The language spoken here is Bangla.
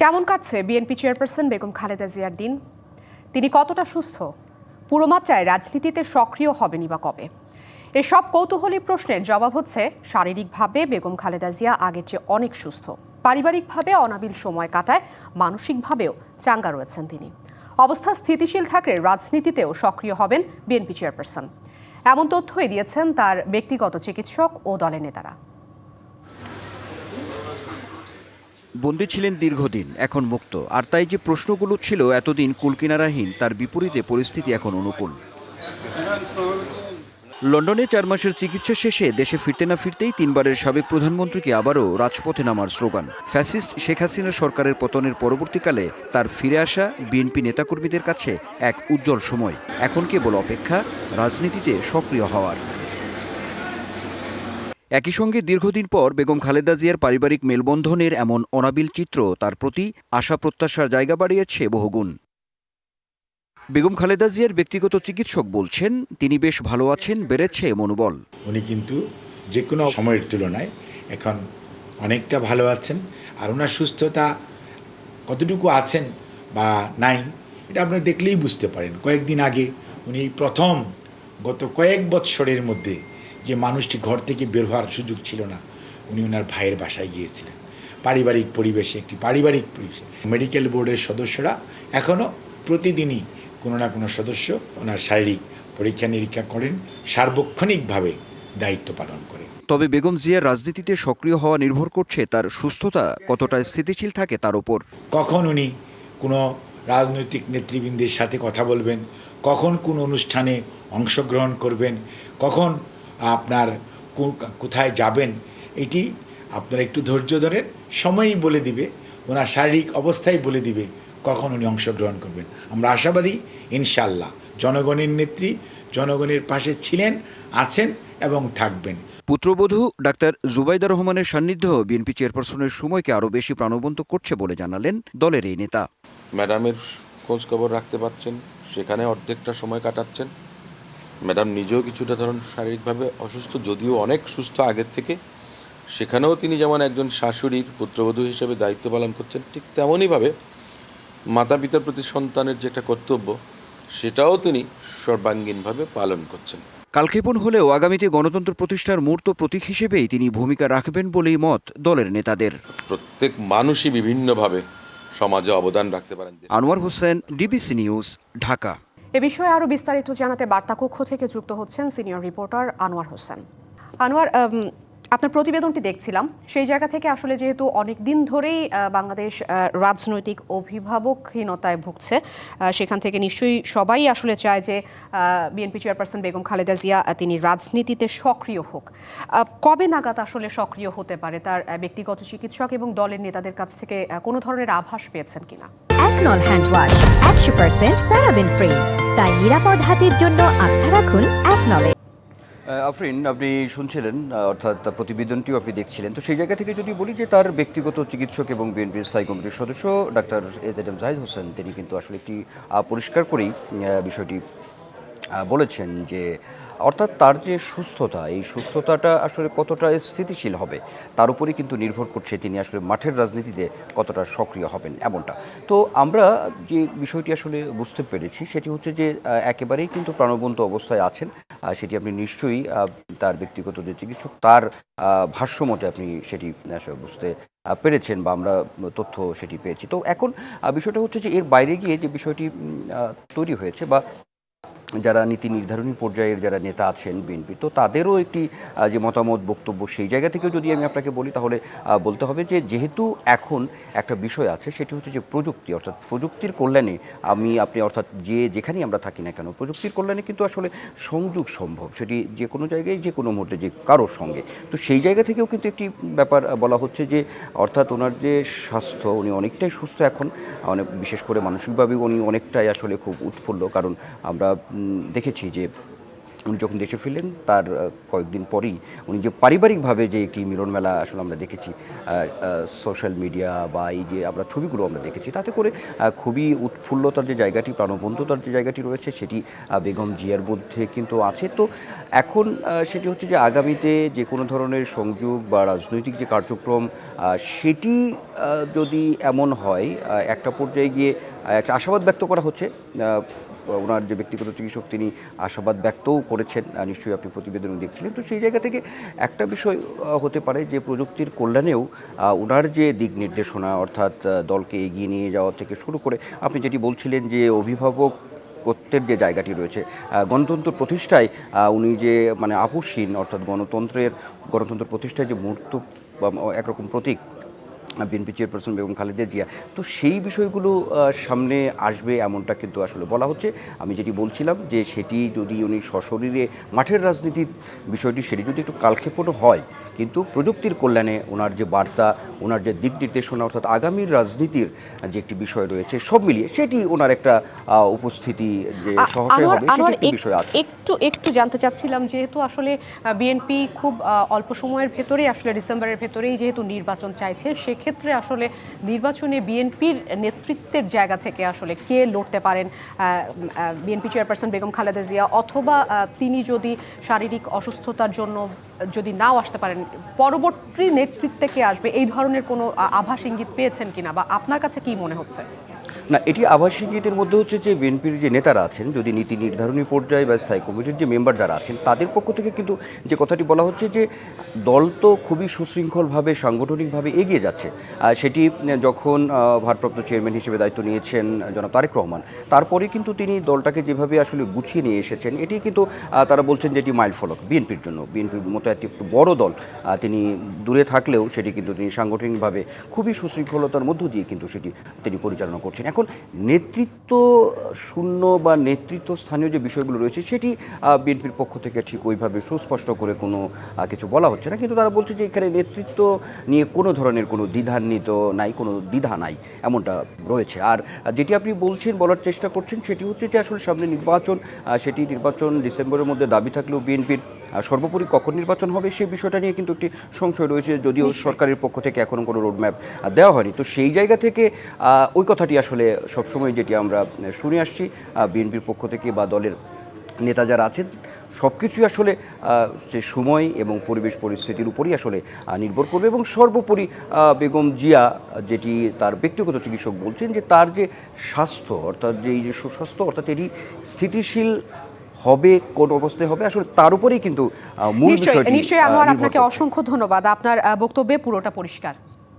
কেমন কাটছে বিএনপি চেয়ারপারসন বেগম খালেদা জিয়ার দিন? তিনি কতটা সুস্থ? পুরো মাত্রায় রাজনীতিতে সক্রিয় হবেনই বা কবে? এসব কৌতূহলী প্রশ্নের জবাব হচ্ছে, শারীরিকভাবে বেগম খালেদা জিয়া আগের চেয়ে অনেক সুস্থ। পারিবারিকভাবে অনাবিল সময় কাটায়, মানসিকভাবেও চাঙ্গা রয়েছেন তিনি। অবস্থা স্থিতিশীল থাকলে রাজনীতিতেও সক্রিয় হবেন বিএনপি চেয়ারপারসন। এমন তথ্যই দিয়েছেন তার ব্যক্তিগত চিকিৎসক ও দলের নেতারা। বন্দী ছিলেন দীর্ঘদিন, এখন মুক্ত। আর তাই যে প্রশ্নগুলো ছিল, এতদিন কুলকিনারাহীন, তার বিপরীতে পরিস্থিতি এখন অনুকূল। লন্ডনে চার মাসের চিকিৎসা শেষে দেশে ফিরতে না ফিরতেই তিনবারের সাবেক প্রধানমন্ত্রীকে আবারও রাজপথে নামার স্লোগান। ফ্যাসিস্ট শেখ হাসিনা সরকারের পতনের পরবর্তীকালে তার ফিরে আসা বিএনপি নেতাকর্মীদের কাছে এক উজ্জ্বল সময়। এখন কেবল অপেক্ষা, রাজনীতিতে সক্রিয় হওয়ার। একই সঙ্গে দীর্ঘদিন পর বেগম খালেদা জিয়ার পারিবারিক মেলবন্ধনের এমন অনাবিল চিত্র তার প্রতি আশা প্রত্যাশার জায়গা বাড়িয়েছে বহুগুণ। বেগম খালেদা জিয়ার ব্যক্তিগত চিকিৎসক বলছেন, তিনি বেশ ভালো আছেন, বেড়েছে মনোবল। উনি কিন্তু যে কোনো সময়ের তুলনায় এখন অনেকটা ভালো আছেন আর ওনার সুস্থতা কতটুকু আছেন বা নাই, এটা আপনারা দেখলেই বুঝতে পারেন। কয়েকদিন আগে উনি প্রথম গত কয়েক বৎসরের মধ্যে যে মানুষটি ঘর থেকে বের হওয়ার সুযোগ ছিল না উনি ওনার ভাইয়ের বাসায় গিয়েছিলেন। পারিবারিক পরিবেশে একটি পারিবারিক পরিবেশে। মেডিকেল বোর্ডের সদস্যরা এখনও প্রতিদিনই কোনো না কোনো সদস্য ওনার শারীরিক পরীক্ষা নিরীক্ষা করেন সার্বক্ষণিকভাবে দায়িত্ব পালন করে তবে বেগম জিয়ার রাজনীতিতে সক্রিয় হওয়া নির্ভর করছে তার সুস্থতা কতটা স্থিতিশীল থাকে তার উপর। কখন উনি কোনো রাজনৈতিক নেতৃবৃন্দের সাথে কথা বলবেন কখন কোন অনুষ্ঠানে অংশগ্রহণ করবেন কখন আপনার কোথায় যাবেন এটি আপনারা একটু ধৈর্য ধরেন সময়ই বলে দিবে ওনার শারীরিক অবস্থাই বলে দিবে কখন উনি অংশগ্রহণ করবেন। আমরা আশাবাদী ইনশাল্লাহ জনগণের নেত্রী জনগণের পাশে ছিলেন আছেন এবং থাকবেন। পুত্রবধূ ডাক্তার জুবাইদা রহমানের সান্নিধ্য বিএনপি চেয়ারপারসনের সময়কে আরও বেশি প্রাণবন্ত করছে বলে জানালেন দলের এই নেতা। ম্যাডামের খোঁজ খবর রাখতে পারছেন সেখানে অর্ধেকটা সময় কাটাচ্ছেন। ম্যাডাম নিজেও কিছুটা ধরুন শারীরিকভাবে অসুস্থ যদিও অনেক সুস্থ আগের থেকে। সেখানেও তিনি যেমন একজন শাশুড়ির পুত্রবধূ হিসেবে দায়িত্ব পালন করছেন ঠিক তেমনইভাবে মাতা পিতার প্রতি সন্তানের যে একটা কর্তব্য সেটাও তিনি সর্বাঙ্গীনভাবে পালন করছেন। কালক্ষেপণ হলেও আগামীতে গণতন্ত্র প্রতিষ্ঠার মূর্ত প্রতীক হিসেবেই তিনি ভূমিকা রাখবেন বলেই মত দলের নেতাদের। প্রত্যেক মানুষই বিভিন্নভাবে সমাজে অবদান রাখতে পারেন। Anwar Hossain DBC news Dhaka. এ বিষয়ে আরও বিস্তারিত জানাতে বার্তা কক্ষ থেকে যুক্ত হচ্ছেন সিনিয়র রিপোর্টার আনোয়ার হোসেন। আনোয়ার আপনার প্রতিবেদনটি দেখছিলাম। সেই জায়গা থেকে আসলে যেহেতু অনেক দিন ধরেই বাংলাদেশ রাজনৈতিক অভিভাবকহীনতায় ভুগছে সেখান থেকে নিশ্চয়ই সবাই আসলে চায় যে বিএনপি চেয়ারপারসন বেগম খালেদা জিয়া তিনি রাজনীতিতে সক্রিয় হোক। কবে নাগাদ আসলে সক্রিয় হতে পারে তার ব্যক্তিগত চিকিৎসক এবং দলের নেতাদের কাছ থেকে কোনো ধরনের আভাস পেয়েছেন কিনা? একনল হ্যান্ড ওয়াশ একশো পার্সেন্ট প্যারাবেন ফ্রি তাই নিরাপদ হাতের জন্য আস্থা রাখুন একনলে। আফরিন, আপনি শুনছিলেন অর্থাৎ প্রতিবেদনটিও আপনি দেখছিলেন। তো সেই জায়গা থেকে যদি বলি যে তার ব্যক্তিগত চিকিৎসক এবং বিএনপির স্থায়ী কমিটির সদস্য, doctor AZ M Zahid Hossain, তিনি কিন্তু আসলে একটি পরিষ্কার করেই বিষয়টি বলেছেন যে অর্থাৎ তার যে সুস্থতা এই সুস্থতাটা আসলে কতটা স্থিতিশীল হবে তার উপরেই কিন্তু নির্ভর করছে তিনি আসলে মাঠের রাজনীতিতে কতটা সক্রিয় হবেন এমনটা। তো আমরা যে বিষয়টি আসলে বুঝতে পেরেছি সেটি হচ্ছে যে একেবারেই কিন্তু প্রাণবন্ত অবস্থায় আছেন। সেটি আপনি নিশ্চয়ই তার ব্যক্তিগত যে চিকিৎসক তার আহ, ভাষ্য মতে আপনি সেটি আসলে বুঝতে পেরেছেন বা আমরা তথ্য সেটি পেয়েছি। তো এখন বিষয়টা হচ্ছে যে এর বাইরে গিয়ে যে বিষয়টি তৈরি হয়েছে বা যারা নীতি নির্ধারণী পর্যায়ের যারা নেতা আছেন বিএনপি, তো তাদেরও একটি যে মতামত, বক্তব্য সেই জায়গা থেকেও যদি আমি আপনাকে বলি, তাহলে বলতে হবে যে যেহেতু এখন একটা বিষয় আছে, সেটি হচ্ছে যে প্রযুক্তি, অর্থাৎ প্রযুক্তির কল্যাণে আমি, আপনি অর্থাৎ যে যেখানেই আমরা থাকি না কেন, প্রযুক্তির কল্যাণে কিন্তু আসলে সংযোগ সম্ভব। সেটি যে কোনো জায়গায়, যে কোনো মুহূর্তে, যে কারোর সঙ্গে। তো সেই জায়গা থেকেও কিন্তু একটি ব্যাপার বলা হচ্ছে যে, অর্থাৎ ওনার যে স্বাস্থ্য, উনি অনেকটাই সুস্থ এখন। অনেক, বিশেষ করে মানসিকভাবে উনি অনেকটাই আসলে খুব উৎফুল্ল, কারণ আমরা দেখেছি যে উনি যখন দেশে ফিরলেন, তার কয়েকদিন পরেই উনি যে পারিবারিকভাবে যে একটি মিলন মেলা আসলে আমরা দেখেছি সোশ্যাল মিডিয়া বা এই যে আমরা ছবিগুলো আমরা দেখেছি, তাতে করে খুবই উৎফুল্লতার যে জায়গাটি প্রাণবন্ধতার যে জায়গাটি রয়েছে, সেটি বেগম জিয়ার মধ্যে কিন্তু আছে। তো এখন সেটি হচ্ছে যে আগামীতে যে কোনো ধরনের সংযোগ বা রাজনৈতিক যে কার্যক্রম সেটি যদি এমন হয় একটা পর্যায়ে গিয়ে একটা আশাবাদ ব্যক্ত করা হচ্ছে ওনার যে ব্যক্তিগত চিকিৎসক তিনি আশাবাদ ব্যক্তও করেছেন নিশ্চয়ই আপনি প্রতিবেদন দেখছিলেন। তো সেই জায়গা থেকে একটা বিষয় হতে পারে যে প্রযুক্তির কল্যাণেও ওনার যে দিক নির্দেশনা অর্থাৎ দলকে এগিয়ে নিয়ে যাওয়া থেকে শুরু করে আপনি যেটি বলছিলেন যে অভিভাবক কর্তের যে জায়গাটি রয়েছে গণতন্ত্র প্রতিষ্ঠায় উনি যে মানে আপোষহীন অর্থাৎ গণতন্ত্রের, গণতন্ত্র প্রতিষ্ঠায় যে মুহূর্ত একরকম প্রতীক বিএনপি চেয়ারপারসন বেগম খালেদা জিয়া। তো সেই বিষয়গুলো সামনে আসবে এমনটা কিন্তু আসলে বলা হচ্ছে। আমি যেটি বলছিলাম যে সেটি যদি উনি সশরীরে মাঠের রাজনীতির বিষয়টি সেটি যদি একটু কালক্ষেপণও হয় কিন্তু প্রযুক্তির কল্যাণে ওনার যে বার্তা ওনার যে দিক নির্দেশনা অর্থাৎ আগামীর রাজনীতির যে একটি বিষয় রয়েছে সব মিলিয়ে সেটি ওনার একটা উপস্থিতি যে সহজে হবে সেটি আনোয়ার একটি এক- বিষয় আছে। একটু একটু জানতে চাচ্ছিলাম যেহেতু আসলে বিএনপি খুব অল্প সময়ের ভেতরেই আসলে ডিসেম্বরের ভেতরেই যেহেতু নির্বাচন চাইছে সেক্ষেত্রে আসলে নির্বাচনে বিএনপির নেতৃত্বের জায়গা থেকে আসলে কে লড়তে পারেন বিএনপি চেয়ারপারসন বেগম খালেদা জিয়া অথবা তিনি যদি শারীরিক অসুস্থতার জন্য যদি নাও আসতে পারেন, পরবর্তী নেতৃত্বে কে আসবে? এই ধরনের কোনো আভাস ইঙ্গিত পেয়েছেন কিনা বা আপনার কাছে কি মনে হচ্ছে? না, এটি আবাস ইঙ্গিতের মধ্যে হচ্ছে যে বিএনপির যে নেতারা আছেন, যদি নীতি নির্ধারণী পর্যায়ে বা স্থায়ী কমিটির যে মেম্বার যারা আছেন, তাদের পক্ষ থেকে কিন্তু যে কথাটি বলা হচ্ছে যে দল তো খুবই সুশৃঙ্খলভাবে, সাংগঠনিকভাবে এগিয়ে যাচ্ছে। সেটি যখন ভারপ্রাপ্ত চেয়ারম্যান হিসেবে দায়িত্ব নিয়েছেন জনাব তারেক রহমান, তারপরে কিন্তু তিনি দলটাকে যেভাবে আসলে গুছিয়ে নিয়ে এসেছেন, এটি কিন্তু তারা বলছেন যে এটি মাইল ফলক বিএনপির জন্য। বিএনপির মতো একটু বড় দল তিনি দূরে থাকলেও সেটি কিন্তু তিনি সাংগঠনিকভাবে খুবই সুশৃঙ্খলতার মধ্য দিয়ে কিন্তু সেটি তিনি পরিচালনা করছেন। এখন নেতৃত্ব শূন্য বা নেতৃত্ব স্থানীয় যে বিষয়গুলো রয়েছে, সেটি বিএনপির পক্ষ থেকে ঠিক ওইভাবে সুস্পষ্ট করে কোনো কিছু বলা হচ্ছে না। কিন্তু তারা বলছে যে এখানে নেতৃত্ব নিয়ে কোনো ধরনের কোনো দ্বিধান্বিত নাই, কোনো দ্বিধা নাই, এমনটা রয়েছে। আর যেটি আপনি বলছেন, বলার চেষ্টা করছেন, সেটি হচ্ছে যে আসলে সামনে নির্বাচন সেটি নির্বাচন ডিসেম্বরের মধ্যে দাবি থাকলেও বিএনপির সর্বোপরি কখন নির্বাচন হবে সেই বিষয়টা নিয়ে কিন্তু একটি সংশয় রয়েছে যদিও সরকারের পক্ষ থেকে এখনও কোনো রোডম্যাপ দেওয়া হয়নি। তো সেই জায়গা থেকে ওই কথাটি আসলে সবসময় যেটি আমরা শুনে আসছি বিএনপির পক্ষ থেকে বা দলের নেতা যারা আছেন সব কিছুই আসলে যে সময় এবং পরিবেশ পরিস্থিতির উপরই আসলে নির্ভর করবে এবং সর্বোপরি বেগম জিয়া যেটি তার ব্যক্তিগত চিকিৎসক বলছেন যে তার যে স্বাস্থ্য অর্থাৎ যে এই যে সুস্বাস্থ্য অর্থাৎ এটি স্থিতিশীল হবে কোন অবস্থায় হবে আসলে তার উপরেই কিন্তু মূল নিশ্চয়ই বিষয়টি নিশ্চয়ই আনোয়ার আপনাকে অসংখ্য ধন্যবাদ। আপনার বক্তব্যে পুরোটা পরিষ্কার।